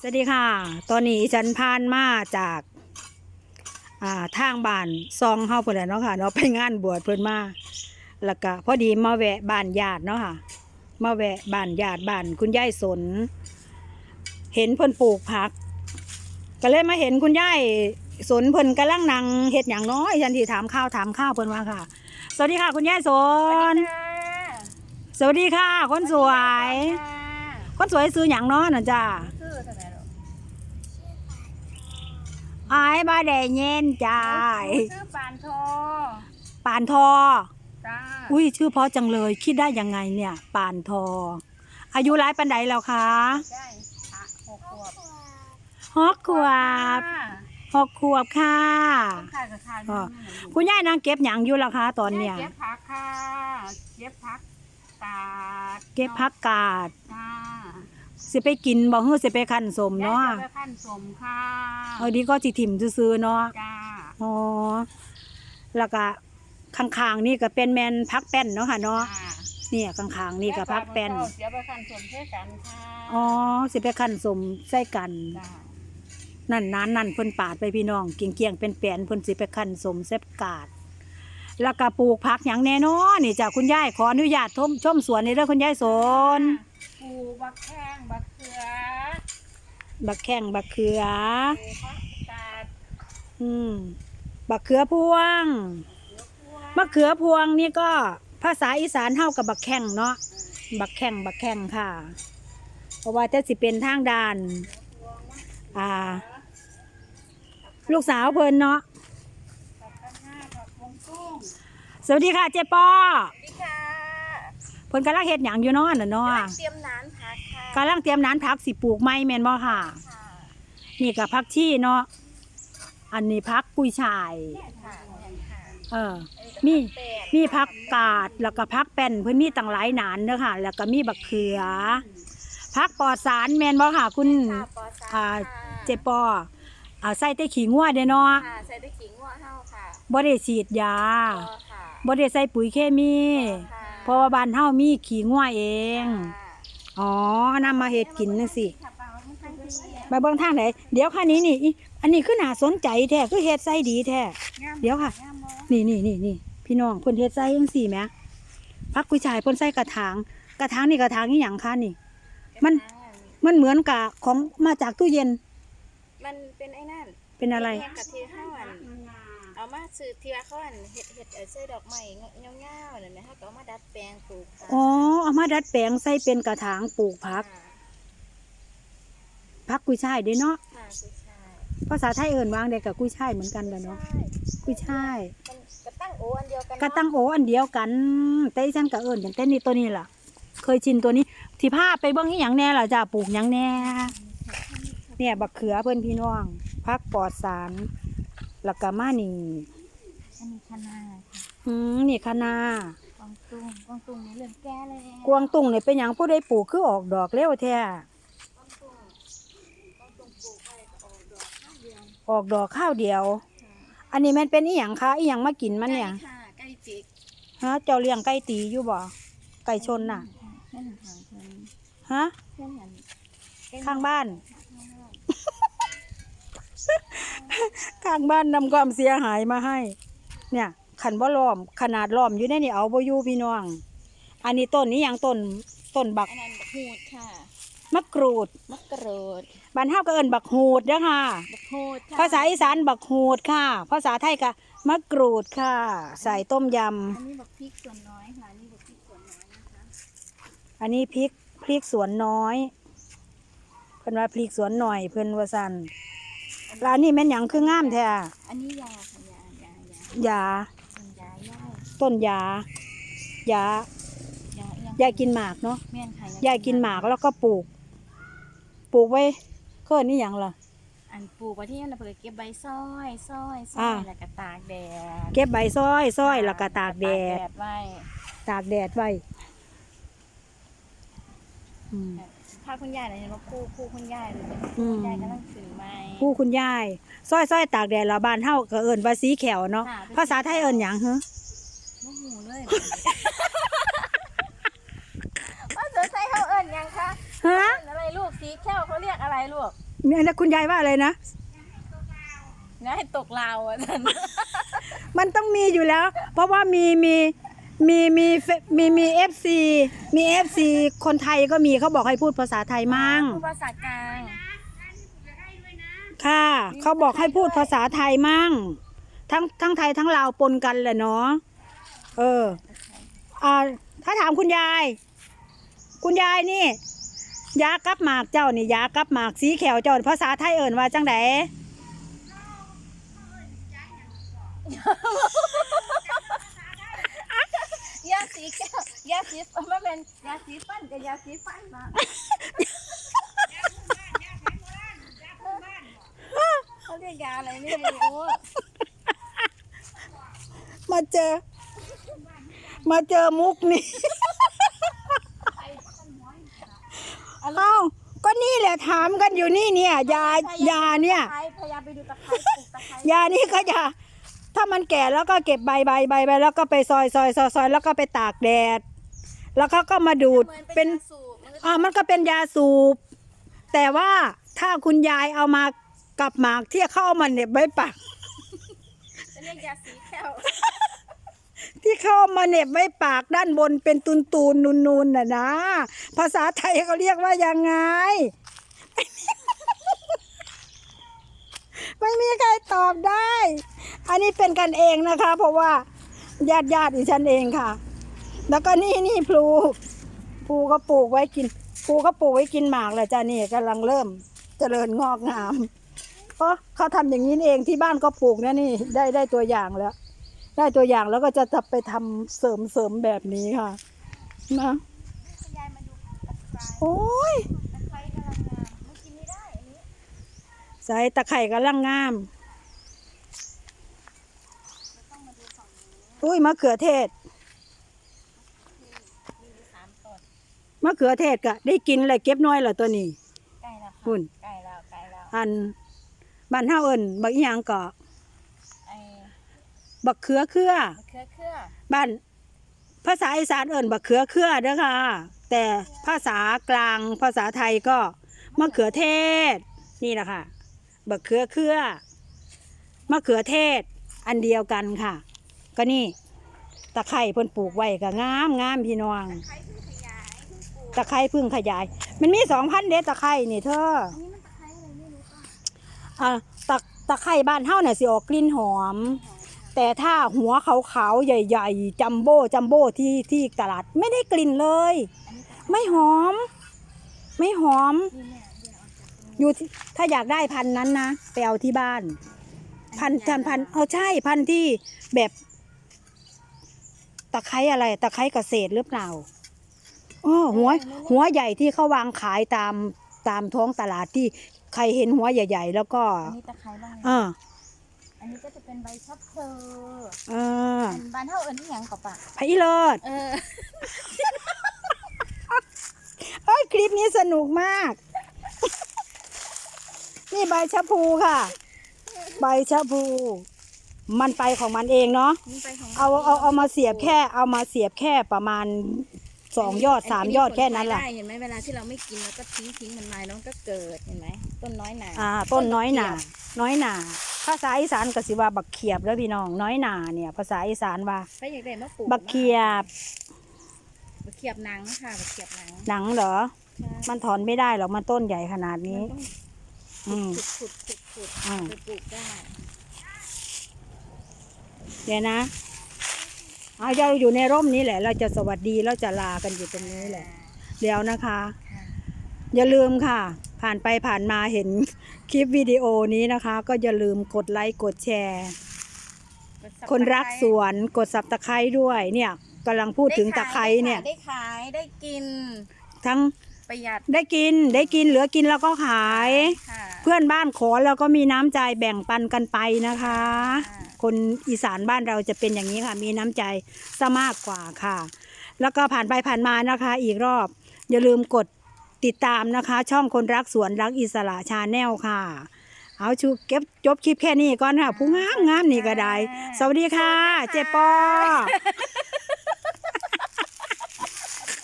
สวัสดีค่ะ ตอนนี้ฉันผ่านมาจากอ่าทางบ้านซองเฮาเพิ่นแหละเนาะค่ะเนาะไปงานบวชเพิ่นมาแล้วก็พอดีมาแวะบ้านญาติเนาะค่ะ มาแวะบ้านญาติบ้านคุณยายสน เห็นเพิ่นปลูกผัก ก็เลยมาเห็นคุณยายสนเพิ่นกำลังนั่งเฮ็ดหยังน้อยฉันที่ถามข้าวถามข้าวเพิ่นว่าค่ะ สวัสดีค่ะ คุณยายสน สวัสดีค่ะ คนสวย คนสวยซื้อหยังเนาะน่ะจ้า ชื่อเท่าไหร่หรอ อายบ่ได้เย็นจ้าชื่อปานโทปานทอจ้าอุ้ยชื่อเพราะจังเลยคิดได้ยังไงเนี่ยปานทอ อายุร้ายปันใดแล้วคะได้อะหกขวบหกขวบหกขวบค่ะต้องขายกับขายอ่าคุณยายนางเก็บหยังอยู่ล่ะคะตอนเนี้ยเก็บผักค่ะเก็บผักกาดเก็บผักกาดจ้า สิไปกินบ่ฮื้อสิไปคั้นสมเนาะยยจะไปขั้นสมค่ะเอาดีก็สิถิ่มซื้อๆเนาะจ้าอ๋อแล้วก็ข้างๆนี่ก็เป็นแมนพักแป้นเนาะค่ะเนาะจ้าเนี่ยข้างๆนี่ก็พักแป้นเสียไปขั้นสมเพื่อกันค่ะอ๋อสิไปคั้นสมใส่กัน จ้านั่นนั้นนั่นเพิ่นปาดไปพี่น้องเกียงเกียงๆเป็นแปนเพิ่นสิไปคั้นสมเซฟกาด แล้วก็ปลูกผักอย่างแน่นอนนี่จ้ะคุณยายขออนุญาตชมชมสวนในเรื่องคุณยายสนปลูกบักแข้งบักเขือบักแข้งบักเขือ ปลูกผักกาดอืมบักเขือพวงเนื้อพวงมะเขือพวงนี่ก็ภาษาอีสานเท่ากับบักแข้งเนาะบักแข้งบักแข้งค่ะ เพราะว่าจะสิเป็นทางด้าน อ่า ลูกสาวเพิ่นเนาะผักกะหน้าผั กวงกุ้งสวัสดีค่ะเจ๊ปอนี่ค่ะเพิ่นกำลังเฮ็ดหยังอยู่เนาะน่ะเนาะเตรียมน้ำผักค่ะกำลังเตรียมน้ำผักสิปลูกไม้แม่นบ่ค่ะค่ะนี่กับผักชีเนาะอันนี้ผักกุยช่ายค่ะค่ะเออ มีมีผักกาดแล้วก็ผักแป้นเพิ่นมีตั้งหลายหนานเด้อค่ะ แล้วก็มีบักเขือผักปลอดสารแม่นบ่ค่ะ คุณค่ะปอซาอ่าค่ะเจปอเอาใส่แต่ขี้งัวเด้อเนาะค่ะใส่ได้ขิงหัวเฮาค่ะ บ่ได้ฉีดยาปอค่ะบ่ได้ใส่ปุ๋ยเคมีค่ะเพราะว่าบ้านเฮามีขี้งัวเองค่ะอ๋อนำมาเฮ็ดกินจังซี่ค่ะปลาว่ามันทั้งที่ไปเบิ่งทางไหนเดี๋ยวค่ะนี้นี่อิอันนี้คือน่าสนใจแท้คือเฮ็ดใส่ดีแท้เดี๋ยวค่ะงามบ่นี่นี่นี่นี่พี่น้องเพิ่นเฮ็ดใส่จังซี่แหมพักกุยชายเพิ่นใส่กระถาง กระถางนี่กระถางอีหยังคะนี่ มันมันเหมือนกับของมาจากตู้เย็น มันเป็นไอ้นั่นเป็นอะไรเฮ็ดกับที่เฮาอัน เอามาซื้อที่ว่าเขาอันเฮ็ดเฮ็ดเอ่อใส่ดอกไม้เงาๆนั่นแหละเฮาก็เอามาดัดแปลงปลูกค่ะอ๋อเอามาดัดแปลงใส่เป็นกระถางปลูกผักค่ะผักกุยชายเด้เนาะค่ะคือใช่ภาษาไทยเอิ้นวางได้กับกุยชายเหมือนกันแหละเนาะใช่กุยชายมันกระตั้งโออันเดียวกันกระตั้งโออันเดียวกัน แต่ดิฉันก็เอิ้นอย่างแต่นี่ตัวนี้ล่ะ เคยชินตัวนี้ที่พาไปเบิ่งอีหยังแน่ล่ะจ้ะปลูกหยังแน่เนี่ยบักเขือเพิ่นพี่น้องผักปลอดสาร แล้วก็มานี่อันนี้คณะค่ะอืมนี่คะนากวางตุ้งกวางตุ้งนี่เรื่องแก้เลยกวางตุ้งนี่เป็นหยังผู้ใดปลูกคือออกดอกเร็วแท้กวางตุ้งกวางตุ้งปลูกไปก็ออกดอกข้าวเดียวออกดอกข้าวเดียว อันนี้มันเป็นอีหยังคะอีหยังมากินมันเนี่ย ไก่ค่ะไก่จิกฮะเจ้าเลี้ยงไก่ตีอยู่บ่ไก่ชนน่ะ เพื่อนทางเพื่อนฮะ เพื่อนหันข้างบ้าน ข้างบ้าน นำความเสียหายมาให้ เนี่ย ขันบ่ล้อม ขนาดล้อมอยู่ในนี่เอาบ่อยู่พี่น้อง อันนี้ต้นนี้หยังต้นต้นบักอันนั้นบักหูดค่ะมะกรูดมะกรูดบ้านเฮาก็เอิ้นบักหูดเด้อค่ะ บักหูดค่ะภาษาอีสานบักหูดค่ะ ภาษาไทยก็มะกรูดค่ะ ใส่ต้มยอันนี้บักพริกส่วนน้อยค่ะอันนี่บักพริกส่วนน้อยนะคะำอันนี้พริกพริกสวนน้อย เพิ่นว่าพริกสวนหน่อยเพิ่นว่าซั่น แล้วอันนี้แม่นหยังคืองามแท้อันนี้ยาค่ะยายายายาเป็นยาย่ายต้นยายายาเอีงยายกินหมากเนาะแม่นค่ะยายกินหมากแล้วก็ปลูก ปลูกไว้เกินนี่หยังล่ะ อันปลูกไว้ที่นั่นนะเพื่อเก็บใบซ้อยซ้อยซ้อ่าอยแล้วก็ตากแดดเก็บใบซ้อยซ้อยแล้วก็ตากแดดตากไว้ตากแดดไว้อืมถ้าคุณยายเนี่ยเห็นว่าคู่คู่คุณยายเลยอืม คุณยายกำลังถือไม้ ผู้คุณยายซ้อยซ้อยตากแดดแล้วบ้านเฮาก็เอิ้นว่าสีแขวเนาะค่ะ ภาษาไทยเอิ้นหยังเหรอโมโหเลยว่าเสือใส่เขาเอิญยังคะฮะเอิ้นอะไรลูกสีแก้วเขาเรียกอะไรลูกเนี่ยนะคุณยายว่าอะไรนะง่ายตกลาวอะท่านมันต้องมีอยู่แล้ว เพราะว่ามีมี มีมีเฟมีมีเอฟซีมีเอฟซีคนไทยก็มีเขาบอกให้พูดภาษาไทยมั่ง พูดภาษากลางค่ะ เขาบอกให้พูดภาษาไทยมั่ง ทั้งทั้งไทยทั้งลาวปนกันแหละเนาะเอออ่าถ้าถามคุณยาย คุณยายนี่ ยากับหมากเจ้านี่ยากับหมากสีแขวเจ้าภาษาไทยเอิ่นว่าจังได ยาสีแก้วยา สีฟันมันเป็นยาสีฟันกับยาสีฟันมาเขาเรียกยาอะไรไม่รู้มาเจอ มาเจอมุกนี่เอ้าก็นี่แหละถามกันอยู่นี่เนี่ย ยายาเนี่ยพยายามไปดูตะไคร้ตะไคร้ยานี่ก็จะถ้ามันแก่แล้วก็เก็บใบใบใบใบแล้วก็ไปซอยซอยซอยซอยแล้วก็ไปตากแดด แล้วเขาก็มาดูดเหมือนเป็เป็นนยาสูบมันก็อ่ามันก็เป็นยาสูบ แต่ว่าถ้าคุณยายเอามากับหมากที่เข้าเอามาเหน็บไว้ปากจะเรียกยาสีแก้วที่เข้าเอามาเหน็บไว้ปากด้านบนเป็นตุนตูนนูนนูนน่ะนะ ภาษาไทยเขาเรียกว่ายังไง ไม่มีใครตอบได้ อันนี้เป็นกันเองนะคะ เพราะว่าญาติญาติดิฉันเองค่ะ แล้วก็นี่นี่พลูพลูก็ปลูกไว้กินพลูก็ปลูกไว้กินหมากแหละจ้านี่กำลังเริ่มเจริญงอกงามเพราะเขาทำอย่างนี้เองที่บ้านก็ปลูกนะนี่ได้ได้ตัวอย่างแล้ว ได้ตัวอย่างแล้วก็จะจะไปทำเสริมเสริมแบบนี้ค่ะ นะคุณยายมาดูตะไคร้โอ้ยตะไคร้กำลังงามมันกินไม่ได้อันนี้ใส่ตะไคร่กำลังงามเราต้องมาดูฝั่งนี้อุ้ยมะเขือเทศ มีอยู่สามต้น มะเขือเทศก็ได้กินเลยเก็บน้อยเหรอตัวนี้ ใกล้แล้วค่ะหุ่น ใกล้แล้วใกล้แล้วอันบ้านเฮาเอิ้นบักอีหยังก็ไอ้บักเขือเครือ มะเขือเครือบ้านภาษาอีสานเอิ้นบักเขือเครือเด้อค่ะ แต่ภาษากลางภาษาไทยก็มะเขือเทศ นี่แหละค่ะบักเขือเครือมะเขือเทศ อันเดียวกันค่ะ ก็นี่ตะไคร่เพิ่นปลูกไว้ก็งามงามพี่น้องไคร้เตะไคร้เพึ่งขยาย มันมีสองพันเด็ดตะไคร้นี่เธออันนี้มันตะไคร้อะไรไม่รู้ป่ะอะตะตะไคร้บ้านเฮาเนี่ยสิออกกลิ่นหอม แต่ถ้าหัวขาวๆใหญ่ๆจัมโบ้จัมโบ้ที่ที่ตลาดไม่ได้กลิ่นเลยอันนี้ตะไคร้ไม่หอม ไม่หอมนี่เนี่ยเดี๋ยวออกจากตรงนี้อยู่ที่ถ้าอยากได้พันธุ์นั้นนะไปเอาที่บ้าน พันธุ์พันธุ์พันธุ์เอาใช่พันธุ์ที่แบบตะไคร้อะไรตะไคร้เกษตรหรือเปล่า อ๋อหัวหัวใหญ่ที่เขาวางขายตามตามท้องตลาดที่ใครเห็นหัวใหญ่ ๆ แล้วก็อันนี้ตะไคร้บ้างไหมอ่าอันนี้ก็จะเป็นใบชะเพออ่าอันบ้านเท่าเอิญที่ยังกับปะไผ่เลิศเออเอ้ยคลิปนี้สนุกมาก นี่ใบชะพูค่ะ ใบชะพู มันไปของมันเองเนาะนี่ไปของเอาเอาเอามาเสียบแค่ เอามาเสียบแค่ประมาณ สองยอดสามยอดแค่นั้นแหละได้เห็นไหมเวลาที่เราไม่กินแล้วก็ทิ้งทิ้งมันมาแล้วมันก็เกิดเห็นไหมต้นน้อยหนาอ่า ต้นน้อยหนา น้อยหนาภาษาอีสานก็สิว่าบักเขียบแล้วพี่น้องน้อยหนาเนี่ย ภาษาอีสานว่า ถ้าอยากได้มะปลูกบักเขียบบักเขียบหนังค่ะบักเขียบหนังหนังเหรอ ใช่มันถอนไม่ได้หรอกมันต้นใหญ่ขนาดนี้มันต้องอืมขุดขุดขุดขุดอืม ไปปลูกได้ เดี๋ยวนะเอาเราอยู่ในร่มนี้แหละ เราจะสวัสดีเราจะลากันอยู่ตรงนี้แหละ เดี๋ยวนะคะค่ะอย่าลืมค่ะ ผ่านไปผ่านมาเห็นคลิปวิดีโอนี้นะคะ ก็อย่าลืมกดไลค์กดแชร์กด subscribe คนรักสวนกดสับตะไคร้ด้วยเนี่ยกำลังพูดถึงตะไคร้เนี่ย ได้ขายได้กิน ทั้งประหยัดได้กินได้กินเหลือกินแล้วก็ขาย ค่ะ เพื่อนบ้านขอแล้วก็มีน้ำใจแบ่งปันกันไปนะคะค่ะคนอีสานบ้านเราจะเป็นอย่างนี้ค่ะ มีน้ำใจซะมากกว่าค่ะ แล้วก็ผ่านไปผ่านมานะคะ อีกรอบ อย่าลืมกดติดตามนะคะ ช่องคนรักสวนรักอิสระชาแนลค่ะ เอาชูเก็บจบคลิปแค่นี้ก่อนค่ะ ผู้งามงามนี่ก็ได้ สวัสดีค่ะ เจปอ